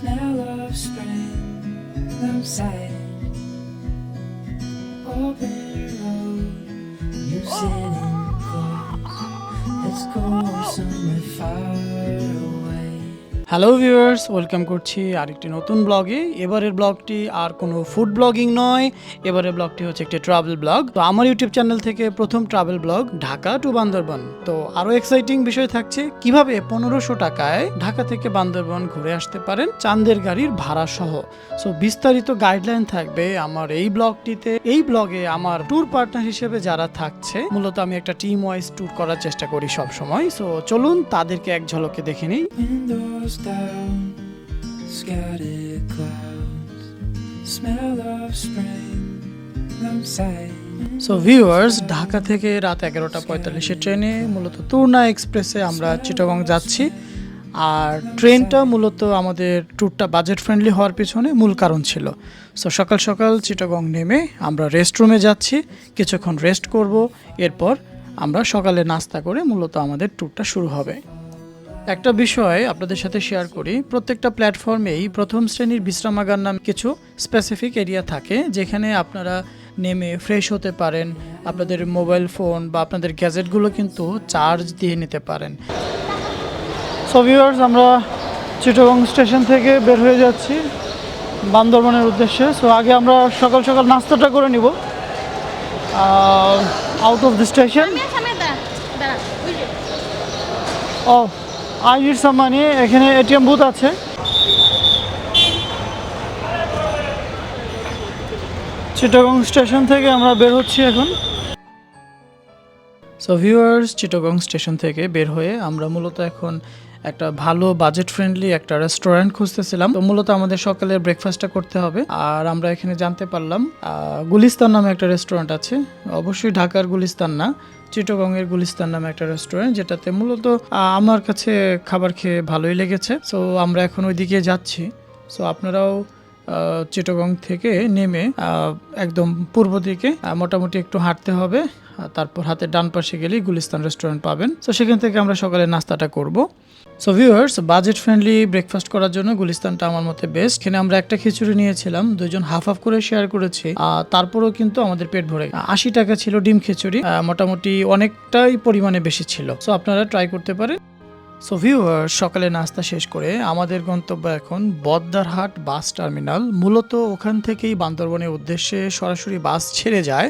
smell of spring outside. Open road, you oh. sitting close. Let's go somewhere far away. Hello viewers welcome করছি আরেকটি নতুন ব্লগে এবারের ব্লগটি আর কোনো ফুড ব্লগিং নয়, এবারের ব্লগটি হচ্ছে একটি ট্রাভেল ব্লগ তো আমার ইউটিউব চ্যানেল থেকে প্রথম travel blog Dhaka to Bandarban. তো আরও এক্সাইটিং বিষয় থাকছে, কীভাবে পনেরোশো টাকায় ঢাকা থেকে বান্দরবন ঘুরে আসতে পারেন চান্দের গাড়ির ভাড়া সহ। সো বিস্তারিত গাইডলাইন থাকবে আমার এই ব্লগটিতে এই ব্লগে আমার ট্যুর পার্টনার হিসেবে যারা থাকছে, মূলত আমি একটা টিম ওয়াইজ ট্যুর করার চেষ্টা করি সব সময় সো চলুন তাদেরকে এক ঝলকে দেখে নিই। Down, scattered clouds. Smell of spring. So viewers Dhaka থেকে রাত এগারোটা পঁয়তাল্লিশের ট্রেনে মূলত তুর্না এক্সপ্রেসে আমরা চিটাগং যাচ্ছি আর ট্রেনটা মূলত আমাদের ট্যুরটা বাজেট ফ্রেন্ডলি হওয়ার পিছনে মূল কারণ ছিল সো সকাল সকাল চিটাগং নেমে আমরা রেস্ট রুমে যাচ্ছি কিছুক্ষণ রেস্ট করব এরপর আমরা সকালে নাস্তা করে মূলত আমাদের ট্যুরটা শুরু হবে একটা বিষয় আপনাদের সাথে শেয়ার করি। প্রত্যেকটা প্ল্যাটফর্মেই প্রথম শ্রেণির বিশ্রামাগার নাম কিছু স্পেসিফিক এরিয়া থাকে যেখানে আপনারা নেমে ফ্রেশ হতে পারেন আপনাদের মোবাইল ফোন বা আপনাদের গ্যাজেটগুলো কিন্তু চার্জ দিয়ে নিতে পারেন। সো ভিউয়ার্স আমরা চিটগং স্টেশন থেকে বের হয়ে যাচ্ছি বান্দরবানের উদ্দেশ্যে। সো আগে আমরা সকাল সকাল নাস্তাটা করে নিব। আউট অফ দ্য স্টেশন ও আই নিড এখানে এটিএম বুথ আছে। চিটাগং স্টেশন থেকে আমরা বের হচ্ছি এখন। সো ভিউয়ার্স চিটাগং স্টেশন থেকে বের হয়ে আমরা মূলত এখন একটা ভালো বাজেট ফ্রেন্ডলি একটা রেস্টুরেন্ট খুঁজতেছিলাম। তো মূলত আমাদের সকালে ব্রেকফাস্টটা করতে হবে। আর আমরা এখানে জানতে পারলাম গুলিস্তান নামে একটা রেস্টুরেন্ট আছে। অবশ্যই ঢাকার গুলিস্তান না চিটগংয়ের গুলিস্তান নামে একটা রেস্টুরেন্ট যেটাতে মূলত আমার কাছে খাবার খেয়ে ভালোই লেগেছে। সো আমরা এখন ওইদিকে যাচ্ছি। সো আপনারাও চিটগং থেকে নেমে একদম পূর্ব দিকে মোটামুটি একটু হাঁটতে হবে। তারপর হাতে ডান পাশে গেলেই গুলিস্তান রেস্টুরেন্ট পাবেন। তো সেখান থেকে আমরা সকালে নাস্তাটা করব। So viewers budget friendly breakfast করার জন্য গুলিস্তানটা আমার মতে বেস্ট এখানে আমরা একটা খিচুড়ি নিয়েছিলাম দুজন হাফ হাফ করে শেয়ার করেছি। তারপরেও কিন্তু আমাদের পেট ভরে আশি টাকা ছিল ডিম খিচুড়ি মোটামুটি অনেকটাই পরিমাণে বেশি ছিল। সো আপনারা ট্রাই করতে পারেন। সো ভিউয়ার সকালে নাস্তা শেষ করে আমাদের গন্তব্য এখন বদ্দারহাট বাস টার্মিনাল। মূলত ওখান থেকেই বান্দরবনের উদ্দেশ্যে সরাসরি বাস ছেড়ে যায়।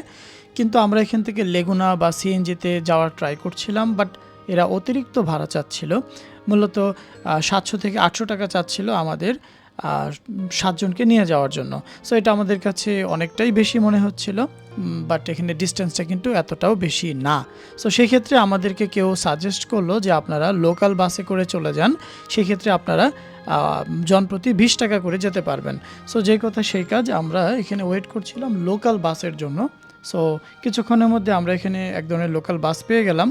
কিন্তু আমরা এখান থেকে লেগুনা বা সিএনজিতে যাওয়ার ট্রাই করছিলাম বাট এরা অতিরিক্ত ভাড়া চাচ্ছিল। মূলত সাতশো থেকে আটশো টাকা চাচ্ছিল আমাদের সাতজনকে নিয়ে যাওয়ার জন্য। সো এটা আমাদের কাছে অনেকটাই বেশি মনে হচ্ছিল বাট এখানে ডিস্টেন্সটা কিন্তু এতটাও বেশি না। সো সেক্ষেত্রে আমাদেরকে কেউ সাজেস্ট করল যে আপনারা লোকাল বাসে করে চলে যান, সেক্ষেত্রে আপনারা জনপ্রতি বিশ টাকা করে যেতে পারবেন। সো যে কথা সেই কাজ, আমরা এখানে ওয়েট করছিলাম লোকাল বাসের জন্য। সো কিছুক্ষণের মধ্যে আমরা এখানে এক ধরনের লোকাল বাস পেয়ে গেলাম,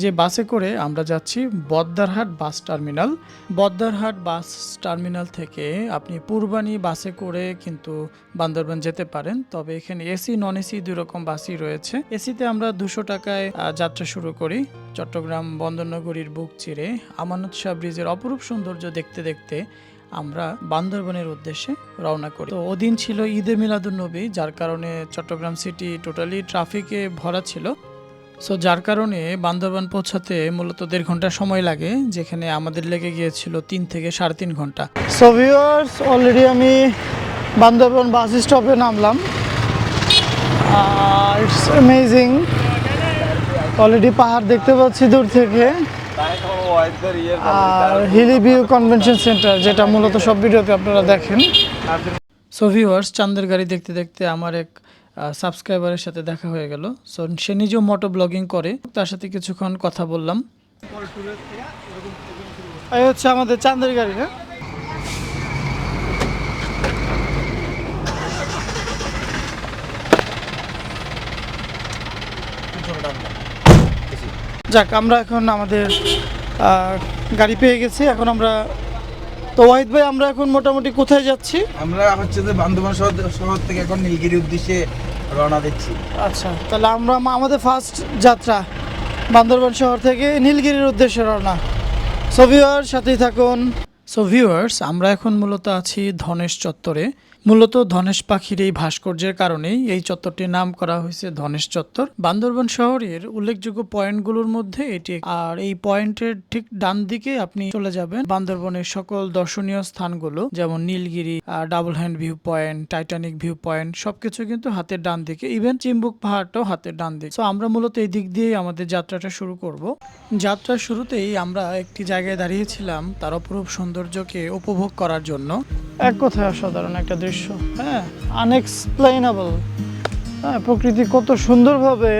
যে বাসে করে আমরা যাচ্ছি Bahaddarhat bus terminal Bahaddarhat bus terminal থেকে আপনি পূর্বানি বাসে করে কিন্তু বান্দরবান যেতে পারেন। তবে এখানে এসি নন এসি দুই রকম বাসই রয়েছে। এসিতে আমরা দুশো টাকায় যাত্রা শুরু করি। চট্টগ্রাম বন্দরনগরীর বুক চিরে। আমানত শাহ ব্রিজের অপরূপ সৌন্দর্য দেখতে দেখতে আমরা বান্দরবনের উদ্দেশ্যে রওনা করি। তো ওদিন ছিল ঈদে মিলাদুন নবী, যার কারণে চট্টগ্রাম সিটি টোটালি ট্রাফিকে ভরা ছিল। সো যার কারণে বান্দরবান পৌঁছাতে মূলত দেড় ঘণ্টা সময় লাগে, যেখানে আমাদের লেগে গিয়েছিল তিন থেকে সাড়ে তিন ঘণ্টা। সো ভিউয়ার্স অলরেডি আমি বান্দরবান বাস স্টপে নামলাম। ইটস অ্যামেজিং অলরেডি পাহাড় দেখতে পাচ্ছি দূর থেকে। আর হিলি ভিউ কনভেনশন সেন্টার, যেটা মূলত সব ভিডিওতে আপনারা দেখেন। সো ভিউয়ার্স চান্দের গাড়ি দেখতে দেখতে আমার এক সাবস্ক্রাইবারের সাথে দেখা হয়ে গেল। সো সে নিজেও মোটো ব্লগিং করে। তার সাথে কিছুক্ষণ কথা বললাম। এই হচ্ছে আমাদের চান্দের গাড়ি হ্যাঁ যাক আমরা এখন আমাদের গাড়ি পেয়ে গেছি। এখন আমরা তো ওয়াহিদ ভাই আমরা এখন মোটামুটি কোথায় যাচ্ছি? আমরা হচ্ছে যে বান্দরবান শহর শহর থেকে এখন নীলগিরি উদ্দেশ্যে রওনা দিচ্ছি। আচ্ছা তাহলে আমরা আমাদের ফার্স্ট যাত্রা বান্দরবান শহর থেকে নীলগিরির উদ্দেশ্যে রওনা। সবিওর সাথেই থাকুন। সো ভিউয়ার্স আমরা এখন মূলত আছি ধনেশ চত্বরে। মূলত ধনেশ পাখির এই ভাস্কর্যের কারণেই এই চত্বরটির নাম করা হয়েছে ধনেশ চত্বর। বান্দরবান শহরের উল্লেখযোগ্য পয়েন্টগুলোর মধ্যে এটি আর এই পয়েন্টের ঠিক ডান দিকে আপনি চলে যাবেন বান্দরবনের সকল দর্শনীয় স্থানগুলো, যেমন Nilgiri double hand view point, Titanic view point, সবকিছু কিন্তু হাতের ডান দিকে। ইভেন চিম্বুক পাহাড়টাও হাতের ডান দিকে। তো আমরা মূলত এই দিক দিয়েই আমাদের যাত্রাটা শুরু করব। যাত্রার শুরুতেই আমরা একটি জায়গায় দাঁড়িয়েছিলাম তার অপরূপ সৌন্দর্যকে উপভোগ করার জন্য। এক কথায় অসাধারণ একটা দৃশ্য। হ্যাঁ আনএক্সপ্লেনেবল হ্যাঁ প্রকৃতি কত সুন্দরভাবে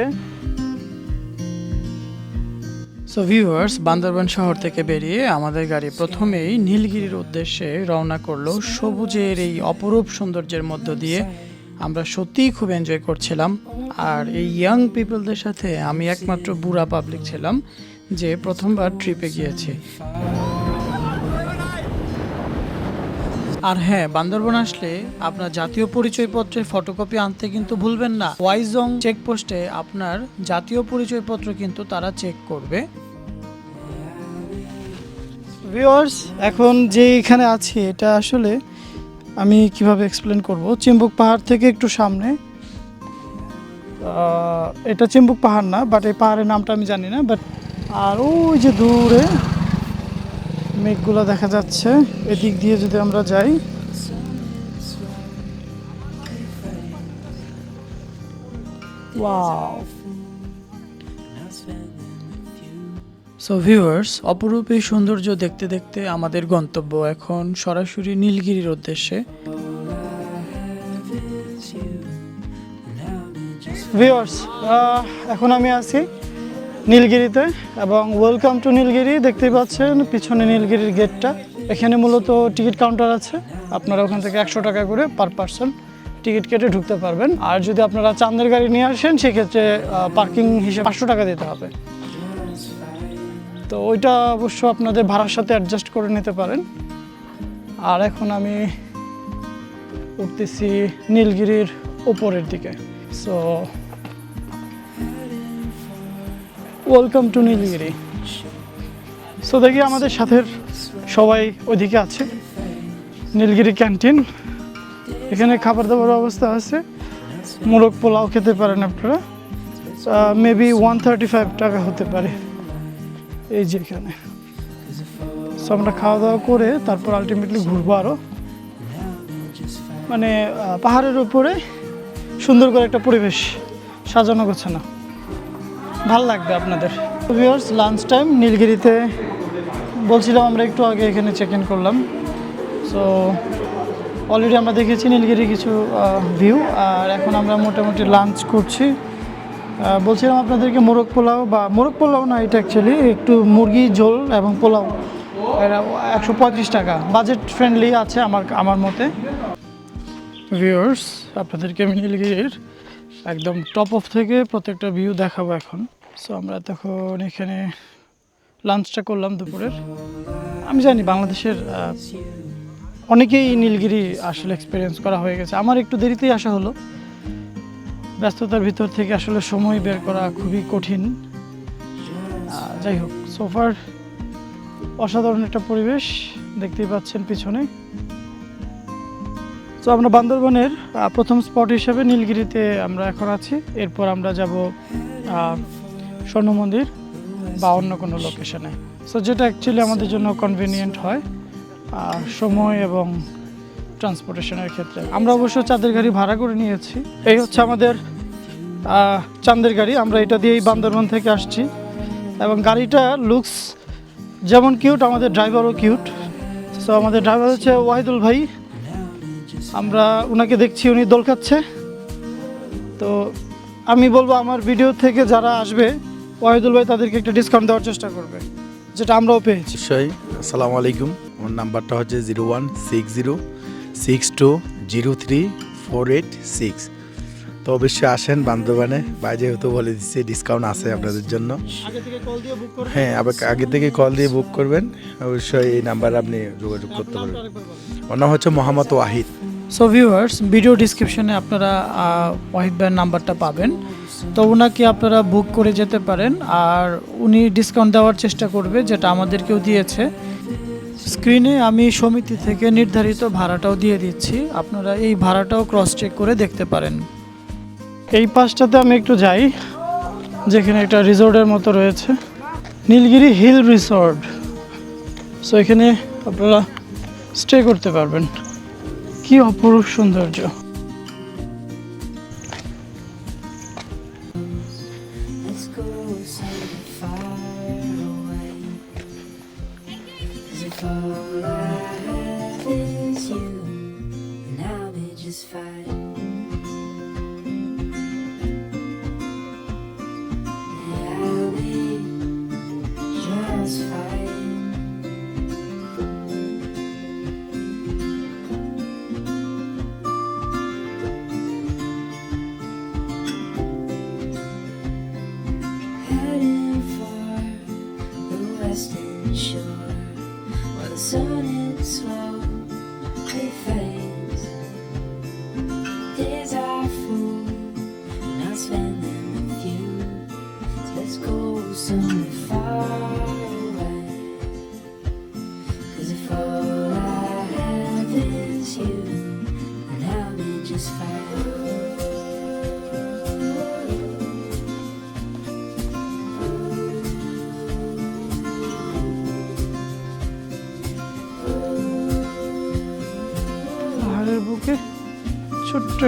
সো ভিউয়ার্স বান্দরবান শহর থেকে বেরিয়ে আমাদের গাড়ি প্রথমেই নীলগিরির উদ্দেশ্যে রওনা করল সবুজের এই অপরূপ সৌন্দর্যের মধ্য দিয়ে। আমরা সত্যিই খুব এনজয় করছিলাম। আর এই ইয়াং পিপলদের সাথে আমি একমাত্র বুড়া পাবলিক ছিলাম, যে প্রথমবার ট্রিপে গিয়েছি। আর হ্যাঁ বান্দরবন আসলে আপনার জাতীয় পরিচয়পত্রের ফটোকপি আনতে কিন্তু ভুলবেন না। ওয়াইজং চেকপোস্টে আপনার জাতীয় পরিচয়পত্র কিন্তু তারা চেক করবে। ভিউয়ার্স এখন যে এখানে আছি, এটা আসলে আমি কীভাবে এক্সপ্লেন করব? চিম্বুক পাহাড় থেকে একটু সামনে। এটা চিম্বুক পাহাড় না বাট এই পাহাড়ের নামটা আমি জানি না বাট আর ওই যে দূরে মেঘগুলো দেখা যাচ্ছে। এদিক দিয়ে যদি আমরা যাই। সো ভিউয়ার্স অপরূপ এই সৌন্দর্য দেখতে দেখতে আমাদের গন্তব্য এখন সরাসরি নীলগিরির উদ্দেশ্যে। ভিউয়ার্স এখন আমি আছি। নীলগিরিতে এবং ওয়েলকাম টু নীলগিরি, দেখতেই পাচ্ছেন পিছনে নীলগিরির গেটটা এখানে মূলত টিকিট কাউন্টার আছে। আপনারা ওখান থেকে একশো টাকা করে পার পার্সন টিকিট কেটে ঢুকতে পারবেন। আর যদি আপনারা চাঁদের গাড়ি নিয়ে আসেন, সেক্ষেত্রে পার্কিং হিসেবে পাঁচশো টাকা দিতে হবে। তো ওইটা অবশ্য আপনাদের ভাড়ার সাথে অ্যাডজাস্ট করে নিতে পারেন। আর এখন আমি উঠতেছি নীলগিরির ওপরের দিকে। So welcome to Nilgiri so দেখি আমাদের সাথে সবাই ওইদিকে আছে। নীলগিরি ক্যান্টিন এখানে খাবার দাবার ব্যবস্থা আছে। মোরগ পোলাও খেতে পারেন আপনারা। মেবি ওয়ান থার্টি ফাইভ টাকা হতে পারে। এই যে এখানে। সো আমরা খাওয়া দাওয়া করে তারপর আলটিমেটলি ঘুরবো আরও মানে পাহাড়ের উপরে সুন্দর করে একটা পরিবেশ সাজানো গোছানো। ভালো লাগবে আপনাদের। ভিউয়ার্স লাঞ্চ টাইম নীলগিরিতে বলছিলাম আমরা একটু আগে এখানে চেক ইন করলাম। সো অলরেডি আমরা দেখেছি নীলগিরি কিছু ভিউ আর এখন আমরা মোটামুটি লাঞ্চ করছি। বলছিলাম আপনাদেরকে মোরগ পোলাও বা, মোরগ পোলাও না এটা অ্যাকচুয়ালি একটু মুরগি, ঝোল এবং পোলাও। একশো পঁয়ত্রিশ টাকা। বাজেট ফ্রেন্ডলি আছে আমার আমার মতে। ভিউয়ার্স আপনাদেরকে আমি নীলগিরির একদম টপ অফ থেকে প্রত্যেকটা ভিউ দেখাবো এখন। সো আমরা তখন এখানে লাঞ্চটা করলাম দুপুরের। আমি জানি বাংলাদেশের অনেকেই নীলগিরি আসলে এক্সপিরিয়েন্স করা হয়ে গেছে। আমার একটু দেরিতেই আসা হলো। ব্যস্ততার ভিতর থেকে আসলে সময় বের করা খুবই কঠিন। যাই হোক সোফার অসাধারণ একটা পরিবেশ দেখতেই পাচ্ছেন পিছনে। তো আমরা বান্দরবনের প্রথম স্পট হিসেবে নীলগিরিতে আমরা এখন আছি। এরপর আমরা যাব স্বর্ণ মন্দির বা অন্য কোনো লোকেশনে সো যেটা অ্যাকচুয়ালি আমাদের জন্য কনভিনিয়েন্ট হয় সময় এবং ট্রান্সপোর্টেশনের ক্ষেত্রে। আমরা অবশ্য চাঁদের গাড়ি ভাড়া করে নিয়েছি। এই হচ্ছে আমাদের চাঁদের গাড়ি। আমরা এটা দিয়েই বান্দরবন থেকে আসছি। এবং গাড়িটা লুকস যেমন কিউট আমাদের ড্রাইভারও কিউট সো আমাদের ড্রাইভার হচ্ছে ওয়াহিদুল ভাই। আমরা ওনাকে দেখছি উনি দোল খাচ্ছে। তো আমি বলব আমার ভিডিও থেকে যারা আসবে ওয়াহিদুল ভাই তাদেরকে একটা ডিসকাউন্ট দেওয়ার চেষ্টা করবে যেটা আমরাও পেয়েছি। নিশ্চয়ই আসসালামু আলাইকুম। আমার নাম্বারটা হচ্ছে zero one six zero six two zero three four eight six. তো অবশ্যই আসেন বান্ধবানে বা যেহেতু বলে দিচ্ছি ডিসকাউন্ট আছে আপনাদের জন্য। আগে থেকে কল দিয়ে বুক করবে হ্যাঁ আবার আগে থেকে কল দিয়ে বুক করবেন। অবশ্যই এই নাম্বারে আপনি যোগাযোগ করতে পারবেন। ওর নাম হচ্ছে Mohammad Wahid. So viewers video ডিসক্রিপশনে আপনারা ওয়াহিদ ভাইয়ের নাম্বারটা পাবেন। তো ওনাকে আপনারা বুক করে যেতে পারেন, আর উনি ডিসকাউন্ট দেওয়ার চেষ্টা করবে, যেটা আমাদেরকেও দিয়েছে। স্ক্রিনে আমি সমিতি থেকে নির্ধারিত ভাড়াটাও দিয়ে দিচ্ছি। আপনারা এই ভাড়াটাও ক্রস চেক করে দেখতে পারেন। এই পাশটাতে আমি একটু যাই, যেখানে একটা রিসোর্টের মতো রয়েছে। নীলগিরি হিল রিসোর্ট সো এখানে আপনারা স্টে করতে পারবেন। কি অপরূপ সৌন্দর্য Let's go somewhere far away. 'Cause if all I have is you, then I'll be just fine.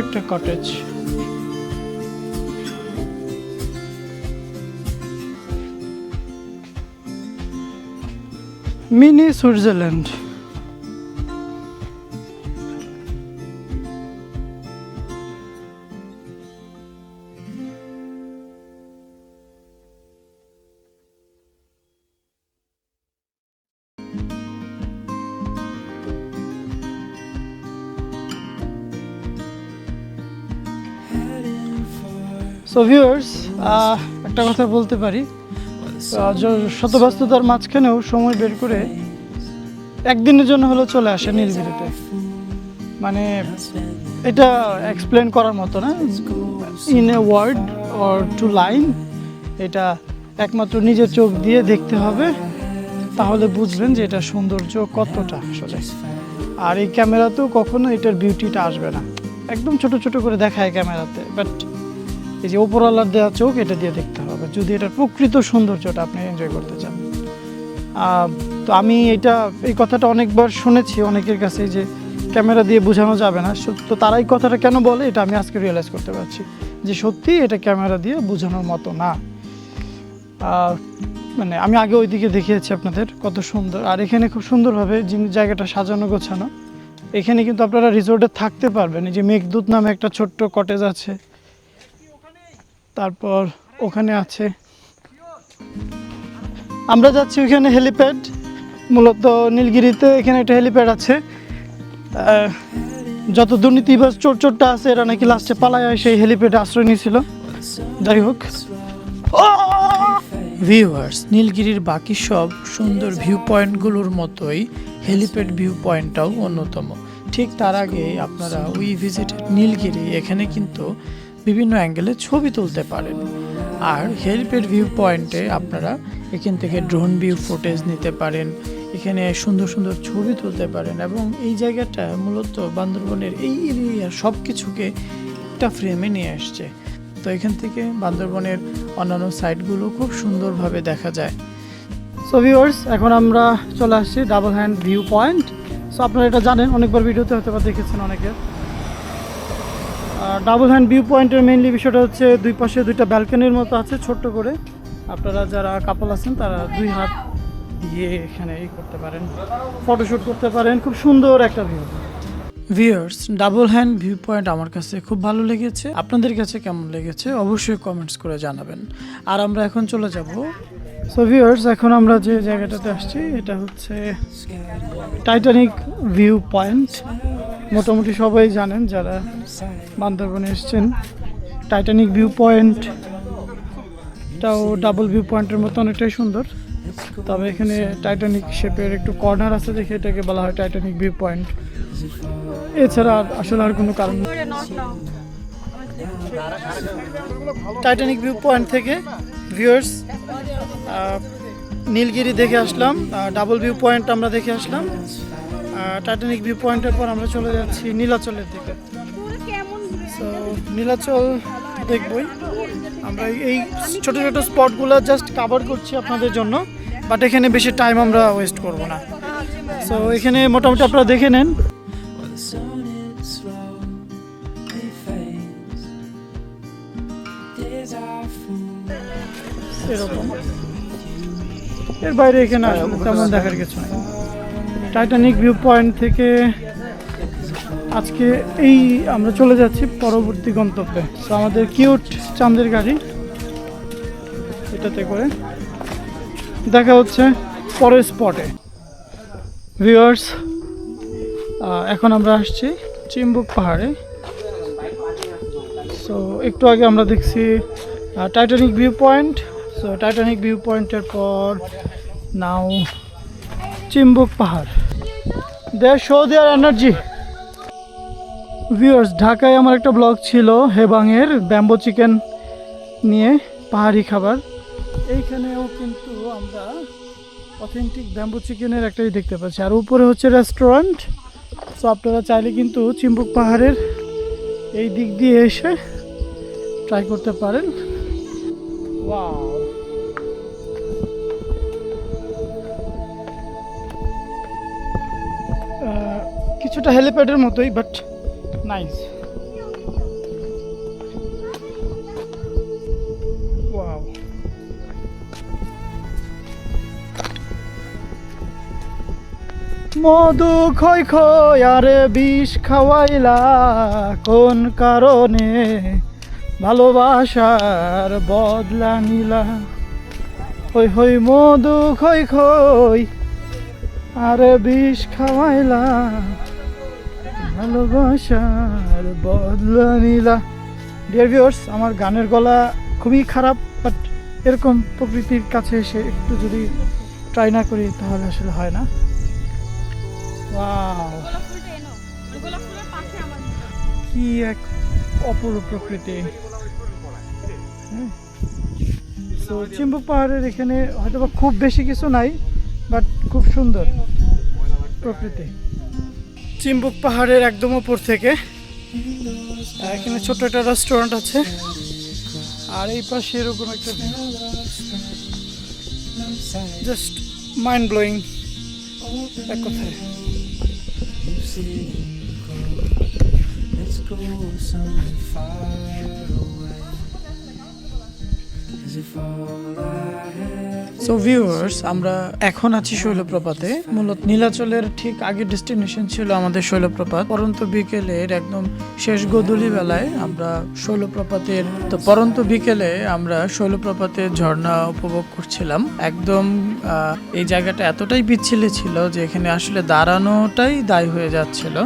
একটা cottage mini Switzerland. So viewers একটা কথা বলতে পারি। আহ, য- শত মাঝখানেও সময় বের করে একদিনের জন্য হলেও চলে আসে নীলগিরিতে মানে এটা এক্সপ্লেন করার মতো না। In a word or two line এটা একমাত্র নিজের চোখ দিয়ে দেখতে হবে তাহলে বুঝবেন যে এটা সৌন্দর্য কতটা আসলে। আর এই ক্যামেরাতেও কখনো এটার বিউটিটা আসবে না। একদম ছোট ছোট করে দেখায় ক্যামেরাতে বাট এই যে ওপরওয়ালার দেওয়া চোখ, এটা দিয়ে দেখতে হবে। যদি এটার প্রকৃত সৌন্দর্যটা আপনি এনজয় করতে চান। তো আমি এটা, এই কথাটা অনেকবার শুনেছি অনেকের কাছে যে ক্যামেরা দিয়ে বোঝানো যাবে না। তো তারা এই কথাটা কেন বলে, এটা আমি আজকে রিয়েলাইজ করতে পারছি। যে সত্যি এটা ক্যামেরা দিয়ে বোঝানোর মতো না। মানে আমি আগে ওইদিকে দেখিয়েছি আপনাদের কত সুন্দর। আর এখানে খুব সুন্দরভাবে জায়গাটা সাজানো গোছানো, এখানে কিন্তু আপনারা রিসোর্টে থাকতে পারবেন। এই যে মেঘদূত নামে একটা ছোট্ট কটেজ আছে। তারপর ওখানে আছে। আমরা যাচ্ছি ওখানে হেলিপ্যাড মূলত নীলগিরিতে এখানে একটা হেলিপ্যাড আছে। যত দুর্নীতি বা চোর চোরটা আছে, এরা নাকি লাস্টে পালায় সেই হেলিপ্যাডে আশ্রয় নিয়েছিল। যাই হোক। ভিউয়ার্স নীলগিরির বাকি সব সুন্দর ভিউ পয়েন্টগুলোর মতোই হেলিপ্যাড ভিউ পয়েন্টটাও অন্যতম। ঠিক তার আগে আপনারা উই ভিজিট নীলগিরি, এখানে কিন্তু বিভিন্ন অ্যাঙ্গেলে ছবি তুলতে পারেন। আর হেল্পের ভিউ পয়েন্টে আপনারা এখান থেকে ড্রোন ভিউ ফুটেজ নিতে পারেন। এখানে সুন্দর সুন্দর ছবি তুলতে পারেন এবং এই জায়গাটা মূলত বান্দরবনের এই এরিয়ার সব কিছুকে একটা ফ্রেমে নিয়ে আসছে। তো এখান থেকে বান্দরবনের অন্যান্য সাইটগুলো খুব সুন্দরভাবে দেখা যায়। সো ভিউয়ার্স এখন আমরা চলে আসছি double hand view point so আপনারা এটা জানেন, অনেকবার ভিডিওতে হতে পারে দেখেছেন অনেকে। ডাবল হ্যান্ড ভিউ পয়েন্টের মেইনলি বিষয়টা হচ্ছে দুই পাশে দুইটা ব্যালকনির মতো আছে ছোট্ট করে। আপনারা যারা কাপল আছেন তারা দুই হাত দিয়ে এখানে ই করতে পারেন ফটোশ্যুট করতে পারেন। খুব সুন্দর একটা view viewers double hand view point আমার কাছে খুব ভালো লেগেছে। আপনাদের কাছে কেমন লেগেছে? অবশ্যই কমেন্টস করে জানাবেন। আর আমরা এখন চলে যাব। সো ভিউয়ার্স এখন আমরা যে জায়গাটাতে আসছি এটা হচ্ছে টাইটানিক ভিউ পয়েন্ট মোটামুটি সবাই জানেন যারা বান্দরবনে এসছেন। টাইটানিক ভিউ পয়েন্ট এটাও ডাবল ভিউ পয়েন্টের মতো অনেকটাই সুন্দর। তবে এখানে টাইটানিক শেপের একটু কর্নার আছে দেখে এটাকে বলা হয় টাইটানিক ভিউ পয়েন্ট এছাড়া আর আসলে আর কোনো কারণ টাইটানিক ভিউ পয়েন্ট থেকে ভিউয়ার্স নীলগিরি দেখে আসলাম। ডাবল ভিউ পয়েন্ট আমরা দেখে আসলাম। টাইটানিক ভিউ পয়েন্টের পর আমরা চলে যাচ্ছি নীলাচলের দিকে। তো নীলাচল দেখবই। আমরা এই ছোট ছোট স্পটগুলো জাস্ট কাভার করছি আপনাদের জন্য বাট এখানে বেশি টাইম আমরা ওয়েস্ট করব না। সো এখানে মোটামুটি আপনারা দেখে নেন। এর বাইরে এখানে তেমন দেখার কিছু নেই। টাইটানিক ভিউ পয়েন্ট থেকে আজকে এই আমরা চলে যাচ্ছি পরবর্তী গন্তব্যে। তো আমাদের কিউট চাঁদের গাড়ি। এটাতে করে দেখা হচ্ছে পরের স্পটে ভিউয়ার্স এখন আমরা আসছি চিম্বুক পাহাড়ে। সো একটু আগে আমরা দেখছি Titanic view point so Titanic view পয়েন্টের পর নাও চিম্বুক পাহাড়। There show their energy. Viewers ঢাকায় আমার একটা ব্লগ ছিল হেবাংয়ের ব্যাম্বো চিকেন নিয়ে পাহাড়ি খাবার। এইখানেও কিন্তু আমরা অথেন্টিক ব্যাম্বো চিকেনের একটাই দেখতে পাচ্ছি। আর উপরে হচ্ছে রেস্টুরেন্ট সো আপনারা চাইলে কিন্তু চিম্বুক পাহাড়ের এই দিক দিয়ে এসে ট্রাই করতে পারেন। ওয়াও কিছুটা হেলিপ্যাডের মতোই বাট নাইস মধু খই খই আরে বিষ খাওয়াইলা কোন কারণে? ভালোবাসার বদলা নিলা। হই হই মধু খই খই আরে বিষ খাওয়াইলা ভালোবাসার বদলা নিলা। ডিয়ার ভিউয়ার্স আমার গানের গলা খুবই খারাপ বাট এরকম প্রকৃতির কাছে এসে একটু যদি ট্রাই না করি, তাহলে আসলে হয় না। কি এক অপূর্ব প্রকৃতি। তো চিম্বুক পাহাড়ের এখানে হয়তো খুব বেশি কিছু নাই বাট খুব সুন্দর প্রকৃতি। চিম্বুক পাহাড়ের একদম উপর থেকে। এখানে ছোট একটা রেস্টুরেন্ট আছে। আর এই পাশে এরকম একটা জাস্ট মাইন্ড ব্লোয়িং এক কথায়। Let's go somewhere far away. So viewers আমরা এখন আছি শৈলপ্রপাতে। মূলত নীলাচলের ঠিক আগে ডেস্টিনেশন ছিল আমাদের শৈলপ্রপাত। পরন্ত বিকেলের একদম শেষ গধূলি বেলায় আমরা শৈলপ্রপাতের তো পরন্ত বিকেলে আমরা শৈলপ্রপাতের ঝর্ণা উপভোগ করছিলাম। একদম এই জায়গাটা এতটাই বিচ্ছিলে ছিল যে এখানে আসলে দাঁড়ানোটাই দায় হয়ে যাচ্ছিল।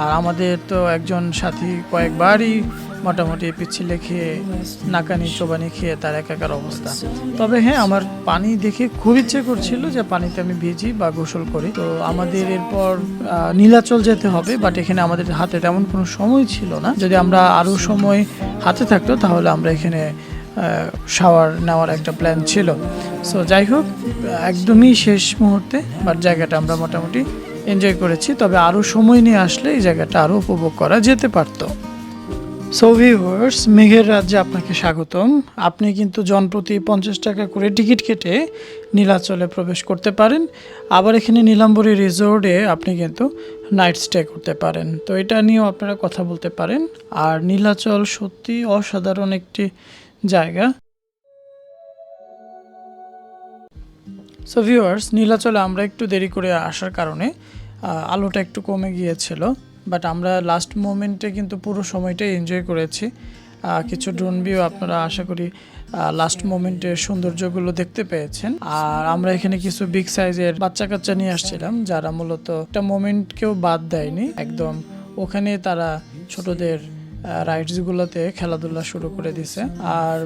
আর আমাদের তো একজন সাথী কয়েকবারই মোটামুটি পিচ্ছিলে খেয়ে নাকানি চোবানি খেয়ে তার একাকার অবস্থা। তবে হ্যাঁ আমার পানি দেখে খুব ইচ্ছে করছিল যে পানিতে আমি ভিজি বা গোসল করি। তো আমাদের এরপর নীলাচল যেতে হবে বাট এখানে আমাদের হাতে তেমন কোনো সময় ছিল না। যদি আমরা আরও সময় হাতে থাকতো, তাহলে আমরা এখানে শাওয়ার নেওয়ার একটা প্ল্যান ছিল। সো যাই হোক, একদমই শেষ মুহূর্তে বাট জায়গাটা আমরা মোটামুটি এনজয় করেছি। তবে আরও সময় নিয়ে আসলে এই জায়গাটা আরও উপভোগ করা যেতে পারতো। সো ভিউয়ার্স মেঘের রাজ্যে আপনাকে স্বাগতম। আপনি কিন্তু জনপ্রতি পঞ্চাশ টাকা করে টিকিট কেটে নীলাচলে প্রবেশ করতে পারেন। আবার এখানে নীলাম্বরী রিসোর্টে আপনি কিন্তু নাইট স্টে করতে পারেন। তো এটা নিয়েও আপনারা কথা বলতে পারেন। আর নীলাচল সত্যি অসাধারণ একটি জায়গা। সো ভিউয়ার্স নীলাচলে আমরা একটু দেরি করে আসার কারণে আলোটা একটু কমে গিয়েছিল। বাট আমরা লাস্ট মোমেন্টে কিন্তু পুরো সময়টাই এনজয় করেছি। কিছু ড্রোন ভিউ আপনারা আশা করি লাস্ট মোমেন্টের সৌন্দর্যগুলো দেখতে পেয়েছেন। আর আমরা এখানে কিছু বিগ সাইজের বাচ্চা কাচ্চা নিয়ে আসছিলাম, যারা মূলত একটা মোমেন্টকেও বাদ দেয়নি। একদম ওখানে তারা ছোটদের রাইডসগুলোতে খেলাধুলা শুরু করে দিছে। আর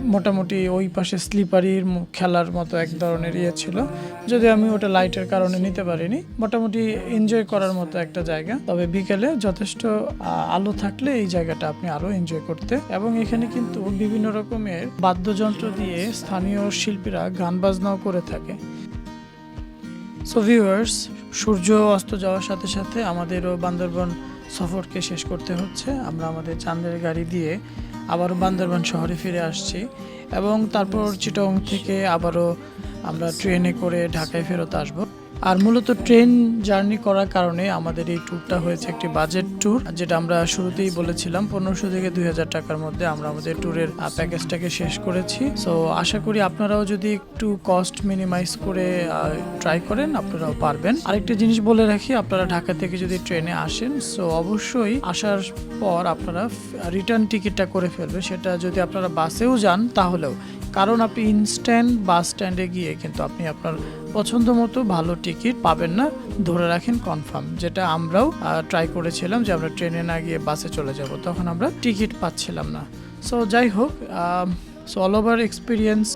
মোটামুটি ওই পাশে স্লিপারির খেলার মতো এক ধরনের ইয়ে ছিল। যদি আমি ওটা লাইটের কারণে নিতে পারিনি। মোটামুটি এনজয় করার মতো একটা জায়গা। তবে বিকেলে যথেষ্ট আলো থাকলে এই জায়গাটা আপনি আরও এনজয় করতে। এবং এখানে কিন্তু বিভিন্ন রকমের বাদ্যযন্ত্র দিয়ে স্থানীয় শিল্পীরা গান বাজনাও করে থাকে। সো ভিউয়ার্স সূর্য অস্ত যাওয়ার সাথে সাথে আমাদেরও বান্দরবন সফরকে শেষ করতে হচ্ছে। আমরা আমাদের চাঁদের গাড়ি দিয়ে আবারও বান্দরবান শহরে ফিরে আসছি এবং তারপর চিটং থেকে আবারও আমরা ট্রেনে করে ঢাকায় ফেরত আসব। আর মূলত ট্রেন জার্নি করার কারণে আমাদের এই ট্যুরটা হয়েছে একটি বাজেট ট্যুর যেটা আমরা শুরুতেই বলেছিলাম, পনেরোশো থেকে দুই হাজার টাকার মধ্যে আমরা আমাদের ট্যুরের প্যাকেজটাকে শেষ করেছি। সো আশা করি আপনারাও যদি একটু কস্ট মিনিমাইজ করে ট্রাই করেন, আপনারাও পারবেন। আরেকটা জিনিস বলে রাখি, আপনারা ঢাকা থেকে যদি ট্রেনে আসেন সো অবশ্যই আসার পর আপনারা রিটার্ন টিকিটটা করে ফেলবে সেটা যদি আপনারা বাসেও যান, তাহলেও। কারণ আপনি ইনস্ট্যান্ট বাস স্ট্যান্ডে গিয়ে কিন্তু আপনি আপনার পছন্দ মতো ভালো টিকিট পাবেন না। ধরে রাখেন কনফার্ম যেটা আমরাও ট্রাই করেছিলাম যে আমরা ট্রেনে না গিয়ে বাসে চলে যাব, তখন আমরা টিকিট পাচ্ছিলাম না। সো যাই হোক সো অল ওভার এক্সপিরিয়েন্স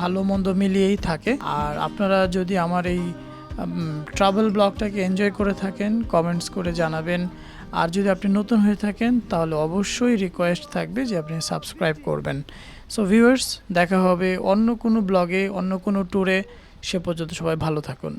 ভালো মন্দ মিলিয়েই থাকে। আর আপনারা যদি আমার এই ট্রাভেল ব্লগটাকে এনজয় করে থাকেন কমেন্টস করে জানাবেন। আর যদি আপনি নতুন হয়ে থাকেন, তাহলে অবশ্যই রিকোয়েস্ট থাকবে যে আপনি সাবস্ক্রাইব করবেন। সো ভিউয়ার্স দেখা হবে অন্য কোনো ব্লগে অন্য কোনো ট্যুরে সে পর্যন্ত সবাই ভালো থাকুন।